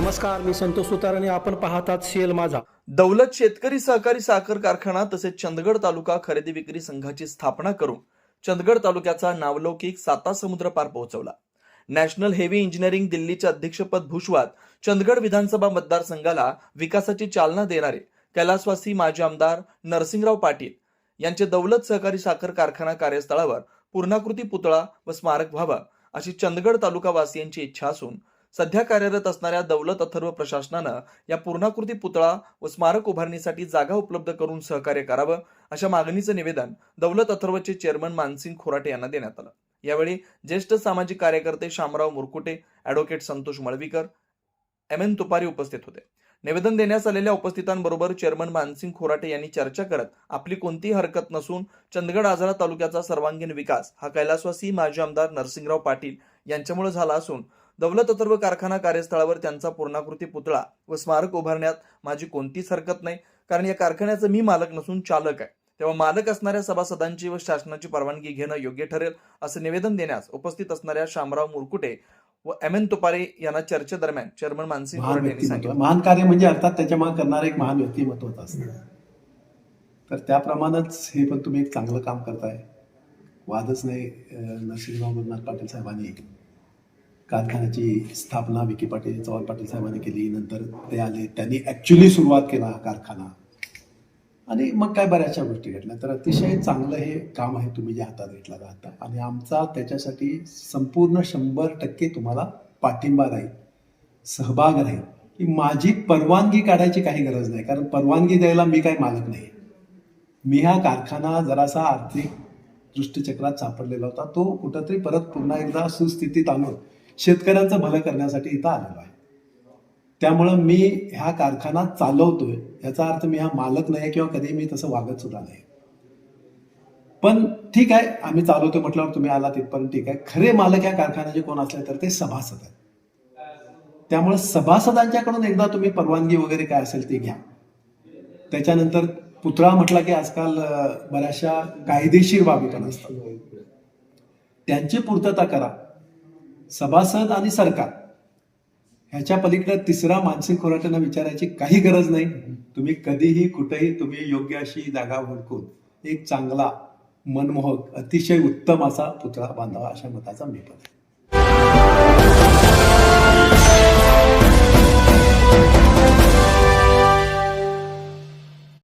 नमस्कार मी संतोष सुतार आणि आपण पाहतात शेल माझा. दौलत शेतकरी सहकारी साखर कारखाना तसेच चंदगड तालुका खरेदी विक्री संघाची स्थापना करून चंदगड तालुक्याचा नावलौकिक साता समुद्र पार पोहोचवला. नॅशनल हेवी इंजिनिअरिंग दिल्लीचे अध्यक्षपद भूषवात चंदगड विधानसभा मतदारसंघाला विकासाची चालना देणारे कैलासवासी माजी आमदार नरसिंगराव पाटील यांचे दौलत सहकारी साखर कारखाना कार्यस्थळावर पूर्णाकृती पुतळा व स्मारक व्हावा अशी चंदगड तालुकावासियांची इच्छा असून सध्या कार्यरत असणाऱ्या दौलत अथर्व प्रशासनानं या पूर्णाकृती पुतळा व स्मारक उभारणीसाठी जागा उपलब्ध करून सहकार्य करावं अशा मागणीचं निवेदन दौलत अथर्वचे चेअरमन मानसिंग खोराटे यांना देण्यात आलं. यावेळी ज्येष्ठ सामाजिक कार्यकर्ते Shamrao Murkute advocate Santosh Malvikar M N Tupari उपस्थित होते. निवेदन देण्यास आलेल्या उपस्थितांबरोबर चेअरमन मानसिंग खोराटे यांनी चर्चा करत आपली कोणतीही हरकत नसून चंदगड आजरा तालुक्याचा सर्वांगीण विकास हा कैलासवासी माजी आमदार नरसिंगराव पाटील यांच्यामुळे झाला असून दौलत अथर्व कारखाना कार्यस्थळावर त्यांचा पूर्णाकृती पुतळा व स्मारक उभारण्यात माझी कोणतीच हरकत नाही. कारण या कारखान्याचा मी मालक नसून चालक आहे. तेव्हा मालक असणाऱ्या सभासदांची व शासनाची परवानगी घेणं योग्य ठरेल असं निवेदन देण्यास उपस्थित असणाऱ्या शामराव मुरकुटे व एम एन तुपारे यांना चर्चेदरम्यान चेअरमन मानसिंग यांनी व्यक्तिमत्व. सांगितलं. महान कार्य म्हणजे अर्थात त्याच्यामागे करणारं एक महान व्यक्तिमत्वच असतं तर त्याप्रमाणेच हे पण तुम्ही एक चांगलं काम करताय. वादच नाही नरसिंहराव पाटील साहेबांनी. कारखान्याची स्थापना विखे पाटील चव्हाण पाटील साहेबांनी केली. नंतर ते आले. त्यांनी ॲक्च्युली सुरुवात केला हा कारखाना. आणि मग काय बऱ्याचशा गोष्टी घडल्या. तर अतिशय चांगलं हे काम आहे तुम्ही जे हातात घेतला आता. आणि आमचा त्याच्यासाठी संपूर्ण शंभर टक्के तुम्हाला पाठिंबा राहील सहभाग राहील. की माझी परवानगी काढायची काही गरज नाही. कारण परवानगी द्यायला मी काही मालक नाही. मी हा कारखाना जरासा आर्थिक दृष्टीचक्रात सापडलेला होता. तो कुठंतरी परत पुन्हा एकदा सुस्थितीत आणून शेतकऱ्यांचं भलं करण्यासाठी इथं आलेलो आहे. त्यामुळं मी ह्या कारखाना चालवतोय याचा अर्थ मी हा मालक नाही किंवा कधी मी तसं वागत सुद्धा नाही. पण ठीक आहे आम्ही चालवतो म्हटल्यावर तुम्ही आला तिथपर्यंत ठीक आहे. खरे मालक या कारखान्याचे कोण असले तर ते सभासद आहेत. त्यामुळे सभासदांच्याकडून एकदा तुम्ही परवानगी वगैरे काय असेल ते घ्या. त्याच्यानंतर पुतळा म्हटला की आजकाल बऱ्याचशा कायदेशीर बाबी पण असतात. त्यांची पूर्तता करा. सभासद आणि सरकार ह्याच्या पलीकडे तिसरा मानसिक खोराट्यांना विचारायची काही गरज नाही. तुम्ही कधीही कुठेही तुम्ही योग्य अशी जागा हुडकून एक चांगला मनमोहक अतिशय उत्तम असा पुतळा बांधावा अशा मताचा मी पण